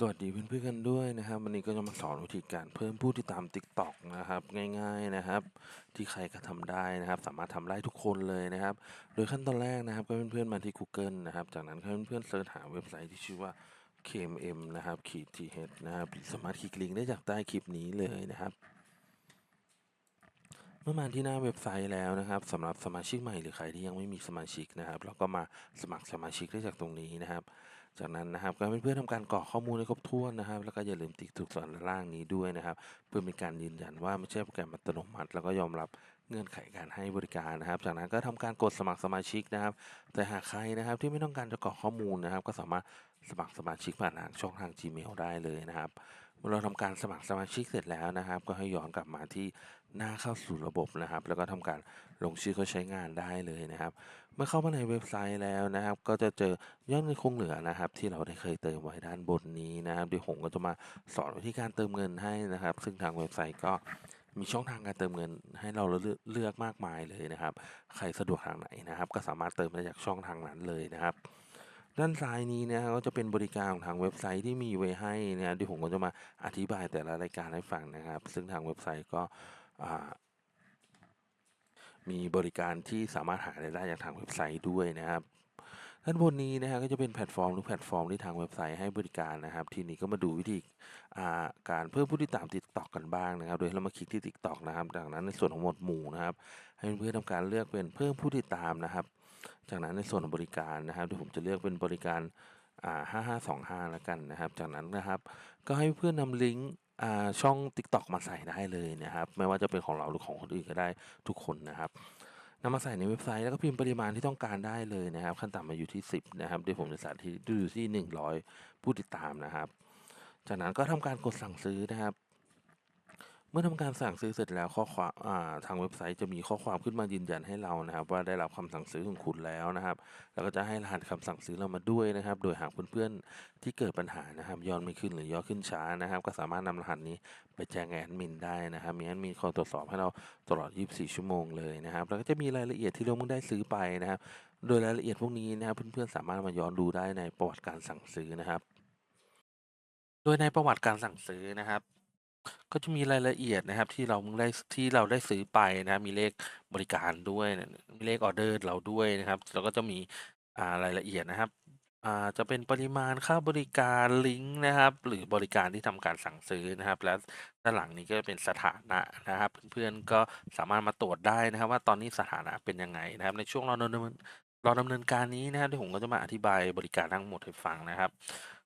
สวัสดีเพื่อนๆกันด้วยนะครับวันนี้ก็จะมาสอนวิธีการเพิ่มผู้ที่ตาม TikTok นะครับง่ายๆนะครับ ที่ใครก็ทำได้นะครับ สามารถทำได้ทุกคนเลยนะครับ โดยขั้นตอนแรกนะครับก็เพื่อนๆมาที่ Google นะครับ จากนั้นเพื่อนๆเสิร์ชหาเว็บไซต์ที่ชื่อว่า KMM นะครับขีด th นะครับสามารถคลิกลิงก์ได้จากใต้คลิปนี้เลยนะครับเมื่อมาที่หน้าเว็บไซต์แล้วนะครับสำหรับสมาชิกใหม่หรือใครที่ยังไม่มีสมาชิกนะครับเราก็มาสมัครสมาชิกได้จากตรงนี้นะครับ จากนั้นนะครับก็ให้เพื่อนๆทำการกรอกข้อมูลให้ครบถ้วนนะครับ แล้วก็อย่าลืมติ๊กถูกส่วนด้านล่างนี้ด้วยนะครับ เพื่อเป็นการยืนยันว่าไม่ใช่โปรแกรมอัตโนมัติ แล้วก็ยอมรับเงื่อนไขการให้บริการนะครับ จากนั้นก็ทำการกดสมัครสมาชิกนะครับ แต่หากใครนะครับที่ไม่ต้องการจะกรอกข้อมูลนะครับ ก็สามารถสมัครสมาชิกผ่านทางช่องทาง Gmail ได้เลยนะครับ เมื่อเราทำการสมัครสมาชิกเสร็จแล้วนะครับ ก็ให้ย้อนกลับมาที่หน้าเข้าสู่ระบบนะครับ แล้วก็ทำการลงชื่อเขาใช้งานได้เลยนะครับ เมื่อเข้ามาในเว็บไซต์แล้วนะครับ ก็จะเจอยอดเงินคงเหลือนะครับ ที่เราได้เคยเติมไว้ด้านบนนี้นะครับเดี๋ยวผมก็จะมาสอนวิธีการเติมเงินให้นะครับ ซึ่งทางเว็บไซต์ก็มีช่องทางการเติมเงินให้เราเลือกเลือกมากมายเลยนะครับ ใครสะดวกทางไหนนะครับ ก็สามารถเติมได้จากช่องทางนั้นเลยนะครับ ด้านซ้ายนี้นะครับก็จะเป็นบริการของทางเว็บไซต์ที่มีไว้ให้นะที่ผมก็จะมาอธิบายแต่ละรายการให้ฟังนะครับ ซึ่งทางเว็บไซต์ก็มีบริการที่สามารถหาได้จากทางเว็บไซต์ด้วยนะครับด้านบนนี้นะฮะก็จะเป็นแพลตฟอร์มหรือแพลตฟอร์มที่ทางเว็บไซต์ให้บริการนะครับ ทีนี้ก็มาดูวิธีการเพิ่มผู้ที่ตาม TikTok กันบ้างนะครับ โดยเรามาคลิกที่ TikTok นะครับ จากนั้นในส่วนของหมวดหมู่นะครับ ให้เพื่อนทำการเลือกเป็นเพิ่มผู้ติดตามนะครับ จากนั้นในส่วนของบริการนะครับเดี๋ยวผมจะเลือกเป็นบริการอ่า5525 แล้วกันนะครับ จากนั้นนะครับก็ให้เพื่อนนำลิงก์ช่อง TikTok มาใส่ได้เลยนะครับ ไม่ว่าจะเป็นของเราหรือของคนอื่นก็ได้ทุกคนนะครับนำมาใส่ในเว็บไซต์แล้วก็พิมพ์ปริมาณที่ต้องการได้เลยนะครับ ขั้นต่ำมาอยู่ที่ 10 นะครับเดี๋ยวผมจะสาธิตดูอยู่ที่ 100 ผู้ติดตามนะครับ จากนั้นก็ทำการกดสั่งซื้อนะครับ เมื่อทำการสั่งซื้อเสร็จแล้วข้อความาทางเว็บไซต์จะมีข้อความขึ้นมายืนยันให้เรานะครับ ว่าได้รับคำสั่งซื้อของคุณแล้วนะครับ แล้วก็จะให้รหัสคำสั่งซื้อเรามาด้วยนะครับ โดยหากเพื่อนๆที่เกิดปัญหานะครับย้อดไม่ขึ้นหรือย้อดขึ้นช้านะครับ ก็สามารถนำรหัสนี้ไปแจ้งแอดมินได้นะครับ มีแอดมินคอยตรวจสอบให้เราตลอด 24 ชั่วโมงเลยนะครับ แล้วก็จะมีรายละเอียดที่เราเพิ่งได้ซื้อไปนะครับ โดยรายละเอียดพวกนี้นะครับเพื่อนๆสามารถมาย้อนดูได้ในประวัติการสั่งซื้อนะครับ โดยในประวัติการสั่งซื้อนะครับ ก็จะมีรายละเอียดนะครับ ที่เราเพิ่งได้ที่เราได้ซื้อไปนะครับ มีเลขบริการด้วยมีเลขออร์เดอร์เราด้วยนะครับ แล้วก็จะมี อ่า รายละเอียดนะครับ อ่า จะเป็นปริมาณค่าบริการ ลิงก์นะครับ หรือบริการที่ทำการสั่งซื้อนะครับ และด้านหลังนี้ก็เป็นสถานะนะครับ เพื่อน ๆ ก็สามารถมาตรวจได้นะครับว่า ตอนนี้สถานะเป็นยังไงนะครับ ในช่วงรอดำเนินรอดำเนินการนี้นะครับที่ผมก็จะมาอธิบายบริการทั้งหมดให้ฟังนะครับ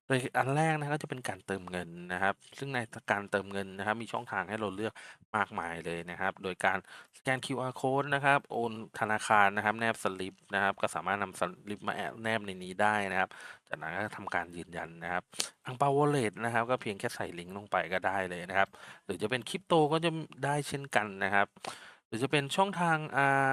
โดยอันแรกนะครับก็จะเป็นการเติมเงินนะครับ ซึ่งในการเติมเงินนะครับ มีช่องทางให้เราเลือกมากมายเลยนะครับ โดยการสแกน QR code นะครับ โอนธนาคารนะครับ แนบสลิปนะครับ ก็สามารถนำสลิปมาแอบแนบในนี้ได้นะครับ จากนั้นก็ทำการยืนยันนะครับอังเปาวอลเล็ตนะครับ ก็เพียงแค่ใส่ลิงก์ลงไปก็ได้เลยนะครับ หรือจะเป็นคริปโตก็จะได้เช่นกันนะครับ หรือจะเป็นช่องทางอ่า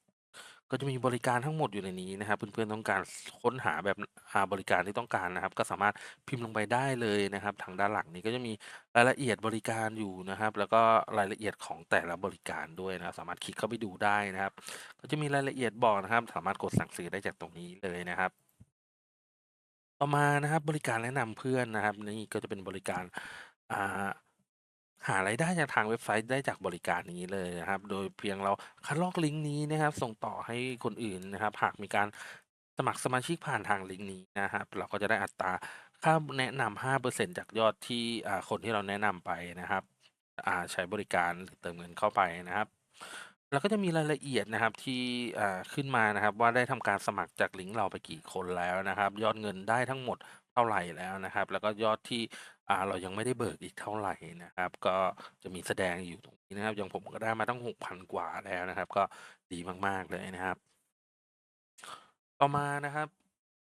ก็จะมีบริการทั้งหมดอยู่ในนี้นะครับ เพื่อน ๆ ต้องการค้นหาแบบหาบริการที่ต้องการนะครับ ก็สามารถพิมพ์ลงไปได้เลยนะครับ ทางด้านหลังนี้ก็จะมีรายละเอียดบริการอยู่นะครับ แล้วก็รายละเอียดของแต่ละบริการด้วยนะครับ สามารถคลิกเข้าไปดูได้นะครับ ก็จะมีรายละเอียดบอกนะครับ สามารถกดสั่งซื้อได้จากตรงนี้เลยนะครับ ต่อมานะครับ บริการแนะนำเพื่อนนะครับ นี่ก็จะเป็นบริการ อ่า หารายได้จากทางเว็บไซต์ได้จากบริการนี้เลยนะครับ โดยเพียงเราคัดลอกลิงก์นี้นะครับ ส่งต่อให้คนอื่นนะครับ หากมีการสมัครสมาชิกผ่านทางลิงก์นี้นะครับ เราก็จะได้อัตราค่าแนะนำ5%จากยอดที่คนที่เราแนะนำไปนะครับใช้บริการหรือเติมเงินเข้าไปนะครับ แล้วก็จะมีรายละเอียดนะครับที่ขึ้นมานะครับ ว่าได้ทำการสมัครจากลิงก์เราไปกี่คนแล้วนะครับ ยอดเงินได้ทั้งหมดเท่าไหร่แล้วนะครับ แล้วก็ยอดที่ อ่าเรายังไม่ได้เบิกอีกเท่าไหร่นะครับ ก็จะมีแสดงอยู่ตรงนี้นะครับ อย่างผมก็ได้มาตั้ง6,000กว่าแล้วนะครับ ก็ดีมาก ๆ เลยนะครับ ต่อมานะครับ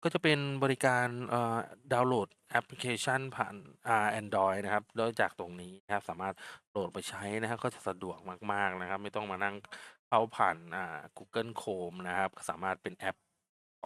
ก็จะเป็นบริการเอ่อดาวน์โหลดแอปพลิเคชันผ่านอ่าแอนดรอยนะครับโดยจากตรงนี้นะครับ สามารถโหลดไปใช้นะครับ ก็จะสะดวกมาก ๆนะครับ ไม่ต้องมานั่งเข้าผ่านอ่า Google Chrome นะครับ สามารถเป็นแอป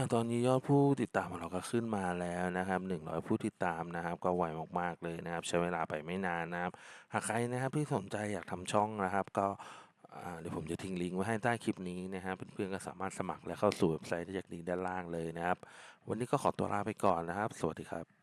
อ่าตอนนี้ยอดผู้ติดตามของเราก็ขึ้นมาแล้วนะครับ100 ผู้ติดตามนะครับ ก็ไวมากๆเลยนะครับ ใช้เวลาไปไม่นานนะครับ หากใครนะครับที่สนใจอยากทำช่องนะครับ ก็เดี๋ยวผมจะทิ้งลิงก์ไว้ให้ใต้คลิปนี้นะครับเพื่อนๆก็สามารถสมัครและเข้าสู่เว็บไซต์ได้จากลิงก์ด้านล่างเลยนะครับ วันนี้ก็ขอตัวลาไปก่อนนะครับ สวัสดีครับ